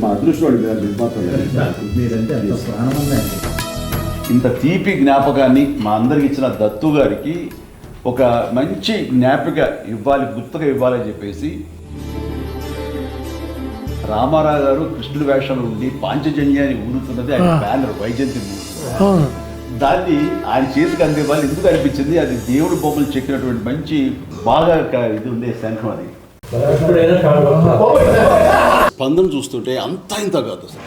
మా అదృష్టం నిర్మాతలు మీరంటే అంత ప్రాణమంది. ఇంత తీపి జ్ఞాపకాన్ని మా అందరికి ఇచ్చిన దత్తు గారికి ఒక మంచి జ్ఞాపిక ఇవ్వాలి గుర్తుగా ఇవ్వాలని చెప్పేసి రామారావు గారు కృష్ణుడి వేషంలో ఉండి పాంచజన్యాన్ని ఊరుతున్నది ఆయన బ్యానర్ వైజయంతి. దాన్ని ఆయన చేతికి అందేవాళ్ళు ఎందుకు అనిపించింది? అది దేవుడు బొమ్మలు చెక్కినటువంటి మంచి బాగా ఇది ఉండే శంఖం అది. స్పందన చూస్తుంటే అంతా ఇంత కాదు అసలు.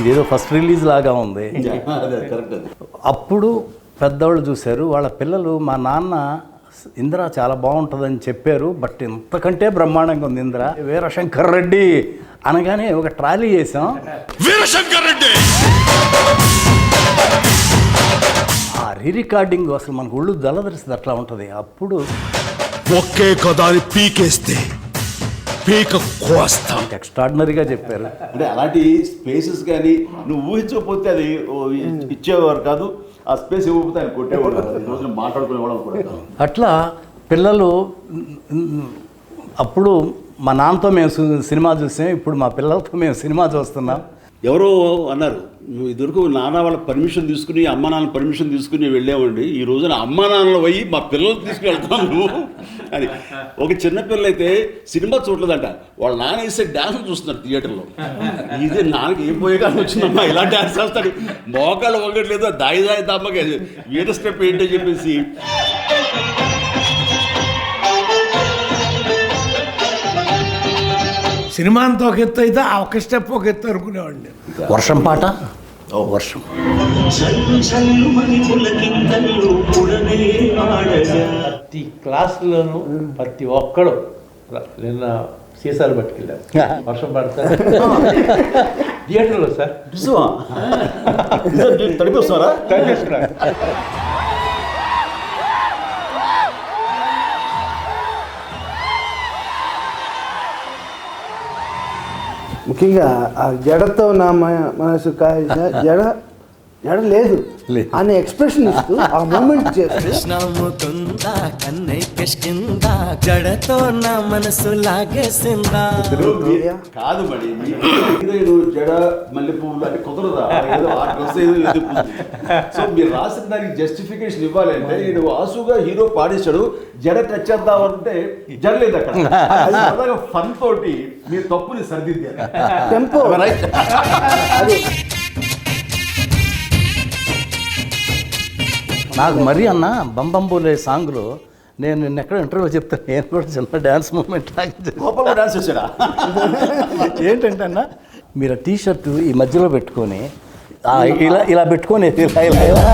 ఇదేదో ఫస్ట్ రిలీజ్ లాగా ఉంది. అదే కరెక్ట్ అది. అప్పుడు పెద్దవాళ్ళు చూశారు వాళ్ళ పిల్లలు మా నాన్న ఇందిర చాలా బాగుంటుందని చెప్పారు బట్ ఇంతకంటే బ్రహ్మాండంగా ఉంది ఇందిర. వీరశంకర్ రెడ్డి అనగానే ఒక ట్రాలీ చేసాం ఆ రీ రికార్డింగ్ అసలు మనకు ఒళ్ళు దళదరిస్తుంది అట్లా ఉంటుంది. అప్పుడు ఒకే కదాని పీకేస్తే పీక కోస్తాం. ఎక్స్ట్రాడినరీగా చెప్పారు. అంటే అలాంటి స్పేసెస్ కానీ నువ్వు ఊహించకపోతే అది ఇచ్చేవారు కాదు. ఆ స్పేస్ ఇవ్వకపోతే ఆయన కొట్టేవాడు కాదు. ఈ రోజున మాట్లాడుకునేవాళ్ళం కూడా. అట్లా పిల్లలు అప్పుడు మా నాన్నతో మేము సినిమా చూసాం ఇప్పుడు మా పిల్లలతో మేము సినిమా చూస్తున్నాం ఎవరో అన్నారు నువ్వు ఇదివరకు నాన్న వాళ్ళ పర్మిషన్ తీసుకుని అమ్మ నాన్న పర్మిషన్ తీసుకుని వెళ్ళామండి ఈ రోజున అమ్మ నాన్నలు పోయి మా పిల్లలు తీసుకెళ్తాం నువ్వు అని ఒక చిన్న పిల్ల అయితే సినిమా చూడలేదంట. వాళ్ళ నాన్న వేసే డ్యాన్స్ చూస్తున్నారు థియేటర్లో ఇది నాన్నకి ఏం పోయే కానీ వచ్చిందమ్మా? ఇలా డ్యాన్స్ చేస్తాడు. మోకాళ్ళు వంగట్లేదు దాయి దాయి దమ్మకి వీర స్టెప్ ఏంటో చెప్పేసి. సినిమా అంతా ఒక ఎత్తు అయితే ఆ ఒక స్టెప్ ఒక ఎత్తు అనుకునేవాడిని. వర్షం పాట? వర్షం ప్రతి క్లాసులోనూ ప్రతి ఒక్కడు నిన్న సీసాలు పట్టుకెళ్ళారు వర్షం పడతా థియేటర్లో సార్ నిజమా తడిపి ముఖ్యంగా ఆ జడతో నా మనసు కాయ జడ జడ లేదు. అనే ఎక్స్ప్రెషన్ ఇస్తూ ఆ మూమెంట్ చేస్తూ కృష్ణముకుందా కన్నయ్య కిష్కింద జడతో నా మనసు లాగేసిందా? కాదు మరి జడ మల్లె పువ్వులు అని కుదరదా? ఏదో ఆ డ్రెస్ ఏదో ఎదుగుతుంది సో మీరు రాసిన దానికి జస్టిఫికేషన్ ఇవ్వాలి అంటే నేను ఆసుగా హీరో పాడేశాడు జడ టచ్ చేద్దామంటే జడ లేదు అక్కడ. అది ఫన్ తోటి మీరు తప్పుని సరిదిద్దారు. టెంపో రైట్ అది నాకు మరీ అన్న బంబంబోలే సాంగ్లో నేను నిన్న ఎక్కడ ఇంటర్వ్యూ చెప్తాను నేను కూడా చిన్న డ్యాన్స్ మూమెంట్ డాన్స్ వచ్చాడా ఏంటంటే అన్న మీరు టీ షర్ట్ ఈ మధ్యలో పెట్టుకొని ఇలా ఇలా పెట్టుకొని ఇలా ఇలా ఇలా.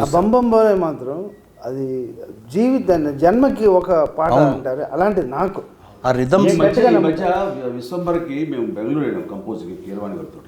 ఆ బంబం బోలే మాత్రం అది జీవితాన్ని జన్మకి ఒక పాట అంటారు. అలాంటిది నాకు. ఆ రిధమ్ మధ్య విశ్వంబర్కి మేము బెంగళూరు వెళ్ళాం కంపోజ్కి కీరవాణి గారితో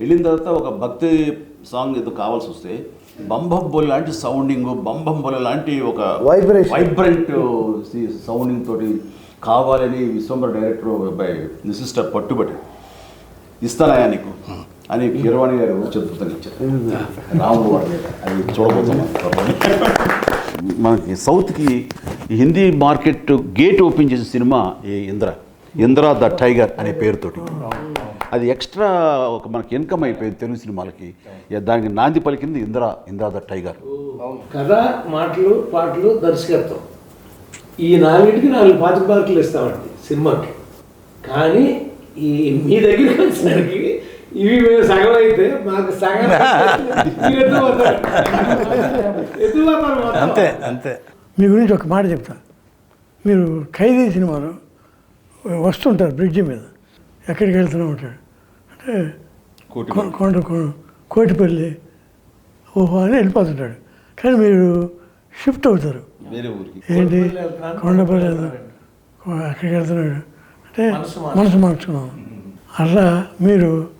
వెళ్ళిన తర్వాత ఒక భక్తి సాంగ్ ఏదో కావాల్సి వస్తే బంబంబొల్ లాంటి సౌండింగ్ బంబంబొల లాంటి ఒక Vibration. వైబ్రెంట్ సౌండింగ్ తోటి కావాలని విశ్వంబర్ డైరెక్టర్ అబ్బాయి సిస్టర్ పట్టుబట్టి ఇస్తానయా నీకు? అని కీరవాణి గారు చతుర్థంగా ఇచ్చారు రాముడు వారి అది చూడబోతున్నాం. మనకి సౌత్కి హిందీ మార్కెట్ గేట్ ఓపెన్ చేసిన సినిమా ఈ ఇంద్ర. ఇంద్ర ద టైగర్ అనే పేరుతోటి. అది ఎక్స్ట్రా ఒక మనకి ఇన్కమ్ అయిపోయింది తెలుగు సినిమాలకి. దానికి నాంది పలికింది ఇంద్ర ఇంద్ర ద టైగర్. కథ మాటలు పాటలు దర్శకత్వం. ఈ నాలుగింటికి నాలుగు పాతిక మార్కులు ఇస్తామండి సినిమాకి. కానీ ఈ మీ దగ్గరికి వచ్చేసరికి ఇవి మేము సగం అయితే మాకు సగం. అంతే అంతే. మీ గురించి ఒక మాట చెప్తా. మీరు ఖైదీ సినిమాలో వస్తుంటారు బ్రిడ్జి మీద. ఎక్కడికి వెళ్తూనే ఉంటాడు అంటే కొండ కొ- కోటిపల్లి ఓహో అని వెళ్ళిపోతుంటాడు. కానీ మీరు షిఫ్ట్ అవుతారు. వేరే ఊరికి. ఏంటి? కొండపల్లి. అక్కడికి వెళ్తున్నాడు? అంటే మనసు మార్చుకున్నాం. అట్లా మీరు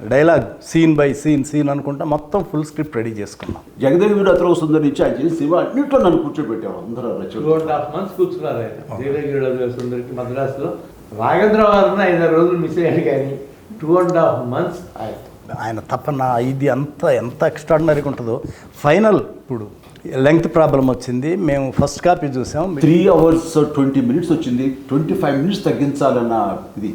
Dialogue scene by scene scene అనుకుంటా మొత్తం ఫుల్ స్క్రిప్ట్ రెడీ చేసుకున్నాం. జగదేవి అతను సుందరి నుంచి ఆయన చేసిన సినిమా అన్నింటిలో నన్ను కూర్చోబెట్టారు అందరూ టూ అండ్ హాఫ్ మంత్స్ కూర్చున్నారు ఆయన. దేవగిరి సుందరికి మద్రాసులో. రాఘేంద్ర వారిని ఐదారు రోజులు మిస్ అయ్యాడు కానీ టూ అండ్ హాఫ్ మంత్స్ ఆయన. ఆయన తపన ఇది అంత ఎంత ఎక్స్ట్రాడినరీగా ఉంటుందో. ఫైనల్ ఇప్పుడు లెంగ్త్ ప్రాబ్లం వచ్చింది. మేము ఫస్ట్ కాపీ చూసాం. త్రీ అవర్స్ ట్వంటీ మినిట్స్ వచ్చింది. ట్వంటీ ఫైవ్ మినిట్స్ తగ్గించాలన్న ఇది.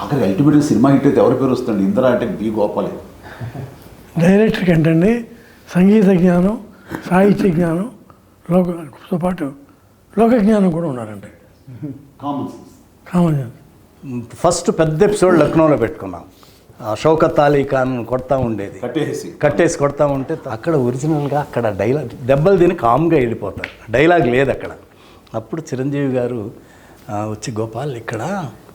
ఆఖరి అల్టిమేట్గా సినిమా హిట్ అయితే ఎవరి పేరు వస్తుంది ఇందిరా అంటే బి గోపాలే. డైరెక్టర్కి ఏంటండి? సంగీత జ్ఞానం సాహిత్య జ్ఞానం లోకతో పాటు లోక జ్ఞానం కూడా ఉన్నారండి. Common sense common sense. First పెద్ద ఎపిసోడ్ లక్నోలో పెట్టుకున్నాం. ఆ షౌకత్ అలీ ఖాన్ కొడతా ఉండేది. కట్టేసి. కట్టేసి కొడతా ఉంటే అక్కడ ఒరిజినల్గా అక్కడ డైలాగ్ దెబ్బలు తిని కామ్గా వెళ్ళిపోతారు. డైలాగ్ లేదు అక్కడ. అప్పుడు చిరంజీవి గారు వచ్చి గోపాల్ ఇక్కడ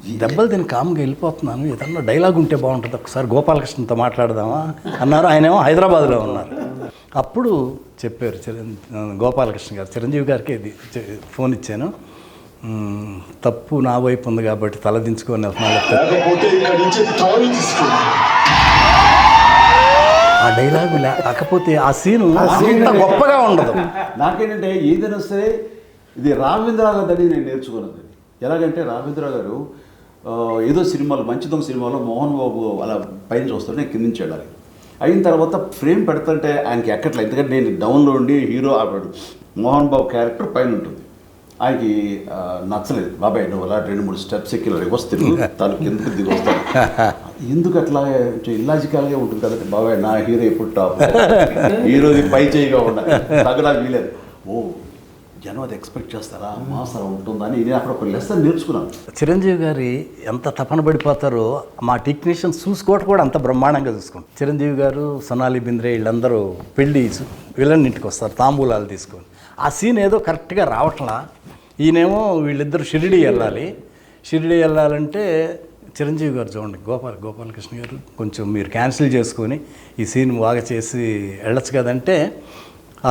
దెబ్బలు తిని కామ్గా వెళ్ళిపోతున్నాను. ఏదన్నా డైలాగ్ ఉంటే బాగుంటుంది. ఒకసారి గోపాలకృష్ణతో మాట్లాడదామా అన్నారు. ఆయనేమో హైదరాబాద్లో ఉన్నారు. అప్పుడు చెప్పారు చిరం గోపాలకృష్ణ గారు చిరంజీవి గారికి ఇది ఫోన్ ఇచ్చాను. "మ్మ్, తప్పు నా వైపు ఉంది కాబట్టి తలదించుకొని ఆ డైలాగు లేకపోతే ఆ సీను అంత గొప్పగా ఉండదు. నాకేంటంటే ఏదైనా సరే ఇది రాఘవేంద్ర గారి నేను నేర్చుకున్నది. ఎలాగంటే రాఘవేంద్ర గారు ఏదో సినిమాలు మంచి సినిమాలో మోహన్ బాబు అలా పైన చూస్తుంటే నేను కింద నుంచి వెళ్ళాలి. అయిన తర్వాత ఫ్రేమ్ పెడతంటే ఆయనకి ఎక్కట్లేదు. ఎందుకంటే నేను డౌన్లో ఉండి హీరో ఆపాడు. మోహన్ బాబు క్యారెక్టర్ పైన ఉంటుంది. ఆయనకి నచ్చలేదు. బాబాయ్ నువ్వు అలా రెండు మూడు స్టెప్స్ ఎక్కి రివర్స్ తిరుగు. తను కిందకి దిగి వస్తాను. ఎందుకు అట్లా ఇల్లాజికల్గా ఉంటుంది కదండి. బాబాయ్ నా హీరో ఎప్పుడు టాప్. హీరోది పై చేయిగా ఉండాలి. తగ్గడానికి వీలేదు. ఓ జనం అది ఎక్స్పెక్ట్ చేస్తారా? మాస్ ఉంటుందని ఇది అక్కడ ఒక లెసన్ నేర్చుకున్నాను చిరంజీవి గారి ఎంత తపన పడిపోతారో మా టెక్నీషియన్స్ చూసుకోవటం కూడా అంత బ్రహ్మాండంగా చూసుకుంటారు చిరంజీవి గారు సొనాలి బింద్రే వీళ్ళందరూ పెళ్ళి వీళ్ళని ఇంటికి వస్తారు తాంబూలాలు తీసుకొని. ఆ సీన్ ఏదో కరెక్ట్గా రావట్లా. ఈయనేమో వీళ్ళిద్దరు షిరిడి వెళ్ళాలి. షిరిడి వెళ్ళాలంటే చిరంజీవి గారు చూడండి గోపాల్ గోపాలకృష్ణ గారు కొంచెం మీరు క్యాన్సిల్ చేసుకొని ఈ సీన్ బాగా చేసి వెళ్ళచ్చు కదంటే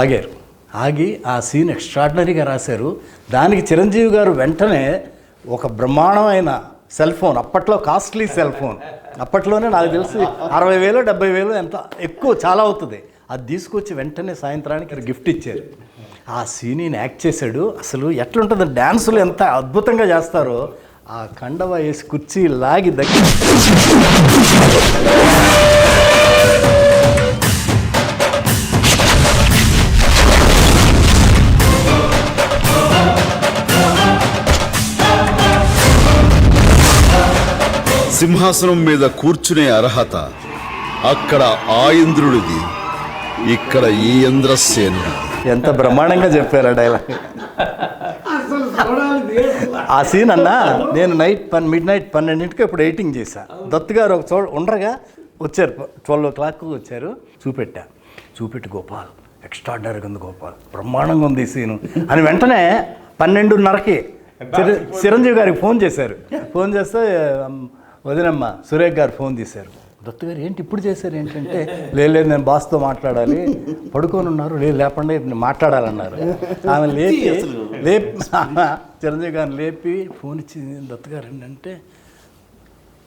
ఆగారు. ఆగి ఆ సీన్ ఎక్స్ట్రాడినరీగా రాశారు. దానికి చిరంజీవి గారు వెంటనే ఒక బ్రహ్మాండమైన సెల్ ఫోన్ అప్పట్లో కాస్ట్లీ సెల్ ఫోన్. అప్పట్లోనే నాకు తెలిసి అరవై వేలు డెబ్బై వేలు ఎంత ఎక్కువ చాలా అవుతుంది. అది తీసుకొచ్చి వెంటనే సాయంత్రానికి గిఫ్ట్ ఇచ్చారు. ఆ సీన్ యాక్ట్ చేశాడు. అసలు ఎట్లుంటుంది? డ్యాన్సులు ఎంత అద్భుతంగా చేస్తారో ఆ కండవ వేసి కుర్చీ లాగి దగ్గర సింహాసనం మీద కూర్చునే అర్హత అక్కడ ఆ ఇంద్రుడిది ఇక్కడ ఈ ఇంద్రసేనుడిది. ఎంత బ్రహ్మాండంగా చెప్పారు ఆ డైలాగ్ ఆ సీన్ అన్నా నేను నైట్ పన్ మిడ్ నైట్ పన్నెండింటికి ఇప్పుడు ఎయిటింగ్ చేశా. దత్తు గారు ఒక చోట ఉండగా వచ్చారు. ట్వెల్వ్ ఓ క్లాక్ వచ్చారు చూపెట్టా. చూపెట్టి గోపాల్. ఎక్స్ట్రాడినరీగా ఉంది గోపాల్. బ్రహ్మాండంగా ఉంది ఈ సీను అని వెంటనే పన్నెండున్నరకి చిర- చిరంజీవి గారికి ఫోన్ చేశారు. ఫోన్ చేస్తే "అమ్, వదినమ్మ సురేఖ్ గారు ఫోన్ తీశారు. దత్తు గారు ఏంటి ఇప్పుడు చేశారు? ఏంటంటే లేదు లేదు నేను బాస్తో మాట్లాడాలి. పడుకొని ఉన్నారు లేదు లేకుండా నేను మాట్లాడాలన్నారు. ఆమె లేపి లేపి చిరంజీవి గారిని లేపి ఫోన్ ఇచ్చి దత్తు గారు. ఏంటంటే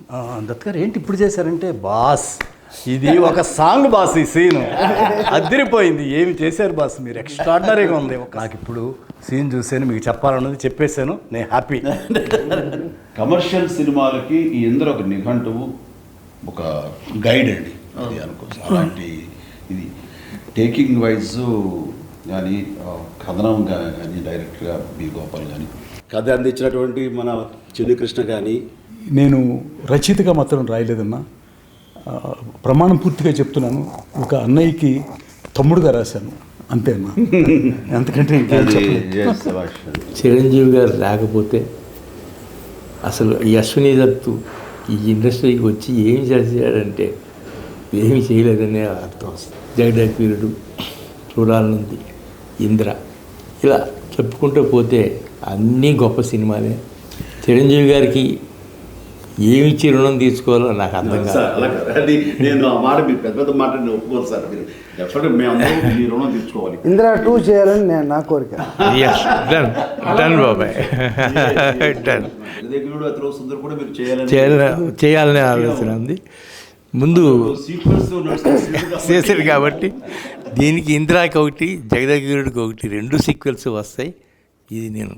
"ఆ, దత్తు గారు ఏంటి ఇప్పుడు చేశారంటే బాస్ ఇది ఒక సాంగ్ బాస్ ఈ సీన్. అదిరిపోయింది ఏమి చేశారు బాస్? మీరు ఎక్స్ట్రాడినరీగా ఉంది. నాకు ఇప్పుడు సీన్ చూసాను మీకు చెప్పాలన్నది చెప్పేశాను. నేను హ్యాపీ కమర్షియల్ సినిమాలకి ఈ ఇంద్ర ఒక నిఘంటువు ఒక గైడ్ అండి. అది అనుకోవచ్చు. అలాంటి ఇది. టేకింగ్ వైజ్ కానీ కథనం కానీ డైరెక్ట్గా బి. గోపాల్ కానీ కథ అందించినటువంటి మన చెన్ను కృష్ణ కానీ నేను రచయితగా మాత్రం రాయలేదన్నా. ప్రమాణం పూర్తిగా చెప్తున్నాను. ఒక అన్నయ్యకి తమ్ముడుగా రాశాను. అంతే అన్నా అంతకంటే ఇంకేం చెప్పలేదు. చిరంజీవి గారు లేకపోతే అసలు ఈ అశ్విని దత్తు ఈ ఇండస్ట్రీకి వచ్చి ఏం చేశాడంటే ఏమి చేయలేదనే అర్థం వస్తుంది జగడపీరుడు చూడాలనుంది ఇంద్ర ఇలా చెప్పుకుంటూ పోతే అన్నీ గొప్ప సినిమాలే. చిరంజీవి గారికి ఏమి ఇచ్చి రుణం తీసుకోవాలో నాకు అర్థం సార్ కాదు. నేను ఆ మాట మీరు పెద్ద పెద్ద మాట నేను ఒప్పుకోను సార్. మీరు డెఫినెట్ మేము మీ రుణం తీర్చుకోవాలి ఇందిరా టూ చేయాలని నేను నా కోరిక. డన్ డన్ బాబాయ్. డన్ సుందర్ కూడా మీరు చేయాలని. చేయాలని ఆలోచన ఉంది. ముందు చేశారు కాబట్టి దీనికి ఇందిరాకి ఒకటి జగదగిరుడికి ఒకటి రెండు సీక్వెల్స్ వస్తాయి. ఇది నేను